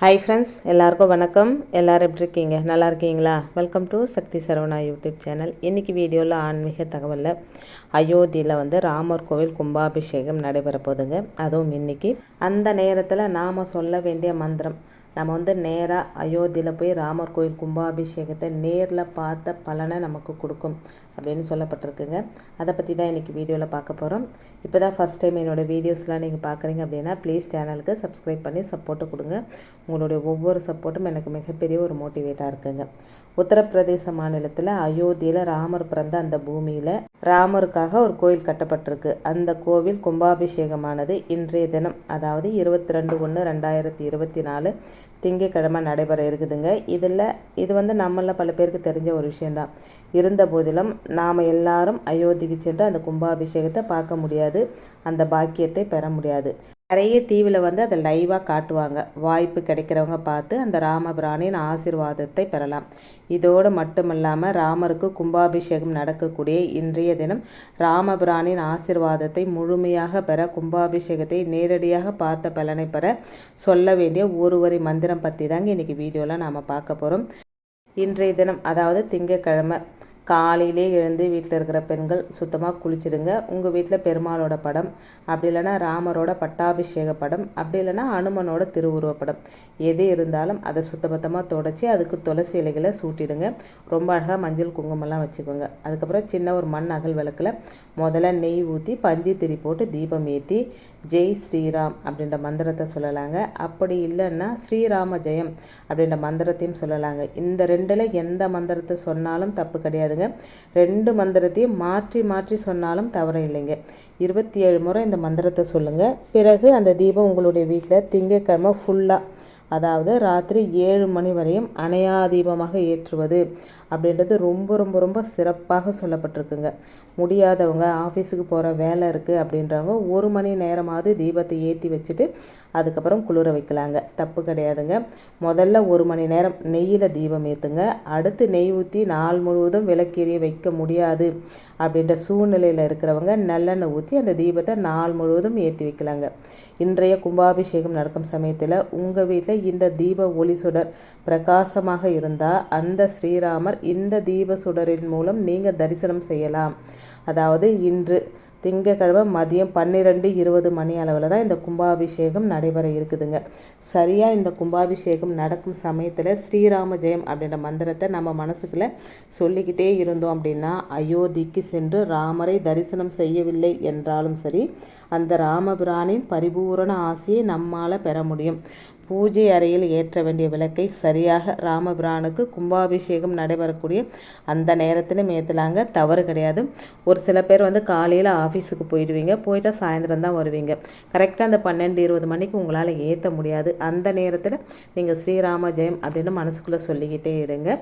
Hi friends எல்லாருக்கும் வணக்கம். எல்லோரும் எப்படி இருக்கீங்க? நல்லா இருக்கீங்களா? Welcome to Sakthi Saravana YouTube channel இன்றைக்கி வீடியோவில் ஆன்மீக தகவலில் அயோத்தியில் வந்து ராமர் கோவில் கும்பாபிஷேகம் நடைபெற போதுங்க அதுவும் இன்றைக்கி அந்த நேரத்தில் நாம் சொல்ல வேண்டிய மந்திரம் நம்ம வந்து நேராக அயோத்தியில் போய் ராமர் கோயில் கும்பாபிஷேகத்தை நேரில் பார்த்த பலனை நமக்கு கொடுக்கும் அப்படின்னு சொல்லப்பட்டிருக்குங்க. அதை பற்றி தான் இன்றைக்கி வீடியோவில் பார்க்க போகிறோம் இப்போ தான் ஃபஸ்ட் டைம் என்னோடய வீடியோஸ்லாம் நீங்கள் பார்க்குறீங்க அப்படின்னா ப்ளீஸ் சேனலுக்கு சப்ஸ்கிரைப் பண்ணி சப்போர்ட்டு கொடுங்க. உங்களுடைய ஒவ்வொரு சப்போர்ட்டும் எனக்கு மிகப்பெரிய ஒரு மோட்டிவேட்டாக இருக்குங்க. உத்தரப்பிரதேச மாநிலத்தில் அயோத்தியில் ராமர் பிறந்த அந்த பூமியில் ராமருக்காக ஒரு கோயில் கட்டப்பட்டிருக்கு. அந்த கோவில் கும்பாபிஷேகமானது இன்றைய தினம் அதாவது இருபத்தி ரெண்டு ஒன்று ரெண்டாயிரத்தி இருபத்தி நாலு திங்கக்கிழமை நடைபெற இருக்குதுங்க. இதில் இது வந்து நம்மள பல பேருக்கு தெரிஞ்ச ஒரு விஷயந்தான் இருந்த போதிலும் நாம் எல்லாரும் அயோத்திக்கு சென்று அந்த கும்பாபிஷேகத்தை பார்க்க முடியாது. அந்த பாக்கியத்தை பெற முடியாது. நிறைய டிவியில் வந்து அதை லைவாக காட்டுவாங்க. வாய்ப்பு கிடைக்கிறவங்க பார்த்து அந்த ராமபிரானின் ஆசிர்வாதத்தை பெறலாம். இதோடு மட்டுமல்லாமல் ராமருக்கு கும்பாபிஷேகம் நடக்கக்கூடிய இன்றைய தினம் ராமபிரானின் ஆசிர்வாதத்தை முழுமையாக பெற கும்பாபிஷேகத்தை நேரடியாக பார்த்த பலனை பெற சொல்ல வேண்டிய ஒரு வரி மந்திரம் பற்றி தாங்க இன்றைக்கி வீடியோவில் நாம் பார்க்க போகிறோம் இன்றைய தினம் அதாவது திங்கக்கிழமை காலையிலே எழுந்து வீட்டில் இருக்கிற பெண்கள் சுத்தமாக குளிச்சிடுங்க. உங்கள் வீட்டில் பெருமாளோட படம் அப்படி இல்லைன்னா ராமரோட பட்டாபிஷேக படம் அப்படி இல்லைன்னா அனுமனோட திருவுருவ படம். எது இருந்தாலும் அதை சுத்தபத்தமாக தொடச்சி அதுக்கு துளசி இலைகளை சூட்டிடுங்க. ரொம்ப அழகாக மஞ்சள் குங்குமம்லாம் வச்சுக்கோங்க. அதுக்கப்புறம் சின்ன ஒரு மண் அகல் விளக்கில் முதல்ல நெய் ஊற்றி பஞ்சு திரி போட்டு தீபம் ஏற்றி ஜெய் ஸ்ரீராம் அப்படின்ற மந்திரத்தை சொல்லலாங்க. அப்படி இல்லைன்னா ஸ்ரீராம ஜெயம் அப்படின்ற மந்திரத்தையும் சொல்லலாங்க. இந்த ரெண்டில் எந்த மந்திரத்தை சொன்னாலும் தப்பு கிடையாதுங்க. ரெண்டு மந்திரத்தையும் மாற்றி மாற்றி சொன்னாலும் தவறு இல்லைங்க. இருபத்தி ஏழு முறை இந்த மந்திரத்தை சொல்லுங்கள் பிறகு அந்த தீபம் உங்களுடைய வீட்டில் திங்கக்கிழமை ஃபுல்லாக அதாவது ராத்திரி ஏழு மணி வரையும் அணையா தீபமாக ஏற்றுவது அப்படின்றது ரொம்ப ரொம்ப ரொம்ப சிறப்பாக சொல்லப்பட்டிருக்குங்க. முடியாதவங்க ஆஃபீஸுக்கு போகிற வேலை இருக்குது அப்படின்றவங்க ஒரு மணி நேரமாவது தீபத்தை ஏற்றி வச்சுட்டு அதுக்கப்புறம் குளிர வைக்கலாங்க. தப்பு கிடையாதுங்க. முதல்ல ஒரு மணி நேரம் நெய்யில் தீபம் ஏற்றுங்க அடுத்து நெய் ஊற்றி நாள் முழுவதும் விளக்கேறிய வைக்க முடியாது. அப்படின்ற சூழ்நிலையில் இருக்கிறவங்க நல்லெண்ணெய் ஊற்றி அந்த தீபத்தை நாள் முழுவதும் ஏற்றி வைக்கலாங்க. இன்றைய கும்பாபிஷேகம் நடக்கும் சமயத்தில் உங்கள் வீட்டில் இந்த தீப ஒளி சுடர் பிரகாசமாக இருந்தால் அந்த ஸ்ரீராமர் இந்த தீப சுடரின் மூலம் நீங்கள் தரிசனம் செய்யலாம். அதாவது இன்று திங்கக்கிழமை மதியம் பன்னிரெண்டு இருபது மணி அளவில் தான் இந்த கும்பாபிஷேகம் நடைபெற இருக்குதுங்க. சரியாக இந்த கும்பாபிஷேகம் நடக்கும் சமயத்தில் ஸ்ரீராம ஜெயம் அப்படின்ற மந்திரத்தை நம்ம மனசுக்குள்ளே சொல்லிக்கிட்டே இருந்தோம் அப்படின்னா அயோத்திக்கு சென்று ராமரை தரிசனம் செய்யவில்லை என்றாலும் சரி அந்த ராமபிரானின் பரிபூரண ஆசையை நம்மால் பெற முடியும். பூஜை அறையில் ஏற்ற வேண்டிய விளக்கை சரியாக ராமபிரானுக்கு கும்பாபிஷேகம் நடைபெறக்கூடிய அந்த நேரத்திலும் ஏற்றலாங்க தவறு கிடையாது. ஒரு சில பேர் வந்து காலையில் ஆஃபீஸுக்கு போயிடுவீங்க. போயிட்டால் சாயந்தரம் தான் வருவீங்க. கரெக்டாக அந்த பன்னெண்டு இருபது மணிக்கு உங்களால் ஏற்ற முடியாது. அந்த நேரத்தில் நீங்கள் ஸ்ரீராம ஜெயம் அப்படின்னு மனசுக்குள்ளே சொல்லிக்கிட்டே இருங்க.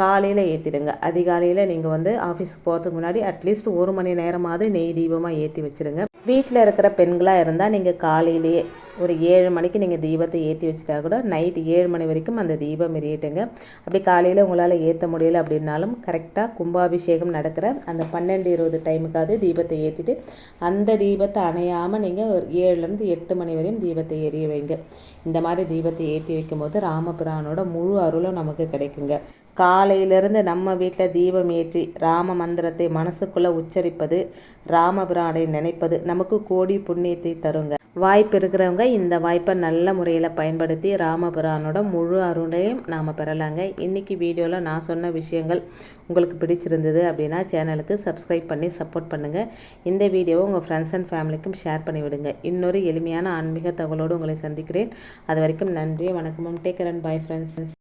காலையில் ஏற்றிடுங்க அதிகாலையில் நீங்கள் வந்து ஆஃபீஸுக்கு போகிறதுக்கு முன்னாடி அட்லீஸ்ட் ஒரு மணி நேரமாவது நெய் தீபமாக ஏற்றி வச்சுருங்க. வீட்டில் இருக்கிற பெண்களாக இருந்தால் நீங்கள் காலையிலேயே ஒரு ஏழு மணிக்கு நீங்கள் தீபத்தை ஏற்றி வச்சுட்டா கூட நைட்டு ஏழு மணி வரைக்கும் அந்த தீபம் எரியட்டுங்க. அப்படி காலையில் உங்களால் ஏற்ற முடியல அப்படின்னாலும் கரெக்டாக கும்பாபிஷேகம் நடக்கிற அந்த பன்னெண்டு இருபது டைமுக்காவது தீபத்தை ஏற்றிட்டு அந்த தீபத்தை அணையாமல் நீங்கள் ஒரு ஏழுலேருந்து எட்டு மணி வரையும் தீபத்தை எரிய வைங்க. இந்த மாதிரி தீபத்தை ஏற்றி வைக்கும்போது ராமபிரானோட முழு அருளும் நமக்கு கிடைக்குங்க. காலையிலிருந்து நம்ம வீட்டில் தீபம் ஏற்றி ராம மந்திரத்தை மனசுக்குள்ளே உச்சரிப்பது ராமபிரானை நினைப்பது நமக்கு கோடி புண்ணியத்தை தருங்க. வாய்ப்பு இருக்கிறவங்க இந்த வாய்ப்பை நல்ல முறையில் பயன்படுத்தி ராமபுரானோட முழு அருணையும் நாம் பெறலாங்க. இன்றைக்கி வீடியோவில் நான் சொன்ன விஷயங்கள் உங்களுக்கு பிடிச்சிருந்தது அப்படின்னா சேனலுக்கு சப்ஸ்கிரைப் பண்ணி சப்போர்ட் பண்ணுங்கள் இந்த வீடியோவை உங்கள் ஃப்ரெண்ட்ஸ் அண்ட் ஃபேமிலிக்கும் ஷேர் பண்ணி விடுங்க. இன்னொரு எளிமையான ஆன்மீக தகவலோடு உங்களை சந்திக்கிறேன். அது வரைக்கும் நன்றி வணக்கமும். Take and bye friends